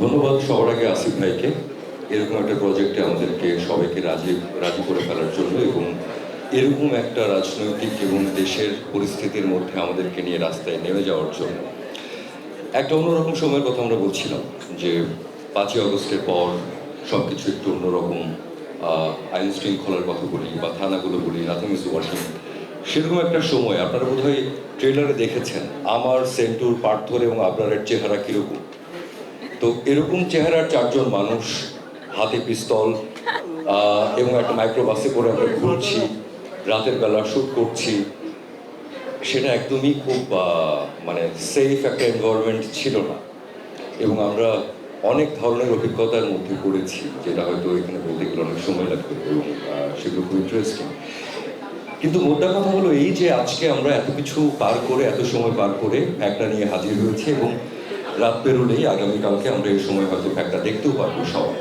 ধন্যবাদ সবার আগে আসিফ ভাইকে। এরকম একটা প্রজেক্টে আমাদেরকে সবাইকে রাজি রাজি করে ফেলার জন্য এবং এরকম একটা রাজনৈতিক এবং দেশের পরিস্থিতির মধ্যে আমাদেরকে নিয়ে রাস্তায় নেমে যাওয়ার জন্য। একটা অন্যরকম সময়ের কথা আমরা বলছিলাম যে পাঁচই আগস্টের পর সব কিছু একটু অন্যরকম আইন শৃঙ্খলার কথা বলি বা থানাগুলো বলি নাথিং ইজ সেরকম একটা সময়। আপনারা বোধহয় ট্রেলারে দেখেছেন, আমার সেন্টুর পার্থর এবং আপনারের চেহারা কীরকম? তো এরকম চেহারার চারজন মানুষ, হাতে পিস্তল এবং একটা মাইক্রোবাসে করে আমরা ঘুরছি, রাতের বেলা শ্যুট করছি, সেটা একদমই খুব মানে সেফ একটা এনভায়রনমেন্ট ছিল না। এবং আমরা অনেক ধরনের অভিজ্ঞতার মধ্যে পড়েছি, যেটা হয়তো এখানে বলতে গেলে অনেক সময় লাগবে এবং সেগুলো খুব ইন্টারেস্টিং কিন্তু মোদ্দা কথা হলো এই যে আজকে আমরা এত কিছু পার করে, এত সময় পার করে একটা নিয়ে হাজির হয়েছে এবং রাত পেরোলেই আগামীকালকে আমরা এই সময় হয়তো ফ্যাক্টটা দেখতেও পারব সবাই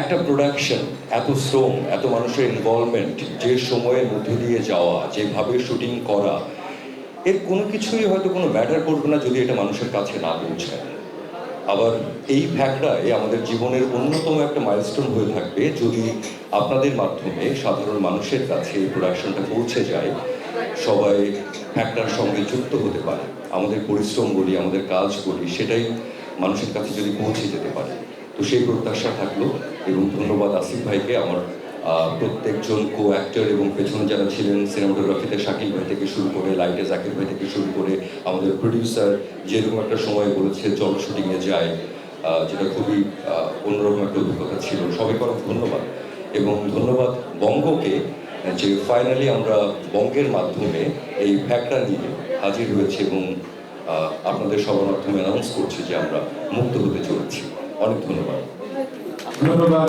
একটা প্রোডাকশন এত শ্রম, এত মানুষের ইনভলভমেন্ট যে সময়ের মধ্যে দিয়ে যাওয়া, যেভাবে শুটিং করা, এর কোনো কিছুই হয়তো কোনো ম্যাটার করবে না যদি এটা মানুষের কাছে না পৌঁছায়। আবার এই ফ্যাকটাই আমাদের জীবনের অন্যতম একটা মাইলস্টোন হয়ে থাকবে যদি আপনাদের মাধ্যমে সাধারণ মানুষের কাছে এই প্রোডাকশনটা পৌঁছে যায়। সবাই ফ্যাক্টার সঙ্গে যুক্ত হতে পারে। আমাদের পরিশ্রম বলি, আমাদের কাজ বলি, সেটাই মানুষের কাছে যদি পৌঁছে যেতে পারে। তো সেই প্রত্যাশা থাকল এবং ধন্যবাদ আসিফ ভাইকে, আমার প্রত্যেকজন কো অ্যাক্টর এবং পেছনে যারা ছিলেন সিনেমাটোগ্রাফিতে শাকিল ভাই থেকে শুরু করে, লাইটে জাকির ভাই থেকে শুরু করে, আমাদের প্রডিউসার যেরকম একটা সময় বলেছে, চল শুটিংয়ে যায় যেটা খুবই অন্যরকম একটা অভিজ্ঞতা ছিল। সবাইকে অনেক ধন্যবাদ। এবং ধন্যবাদ বঙ্গকে যে ফাইনালি আমরা বঙ্গের মাধ্যমে এই ফ্যাক্টটা নিয়ে হাজির হয়েছে এবং আপনাদের সবার মাধ্যমে অ্যানাউন্স করছি যে আমরা মুক্ত হতে চলেছি। অনেক ধন্যবাদ। ধন্যবাদ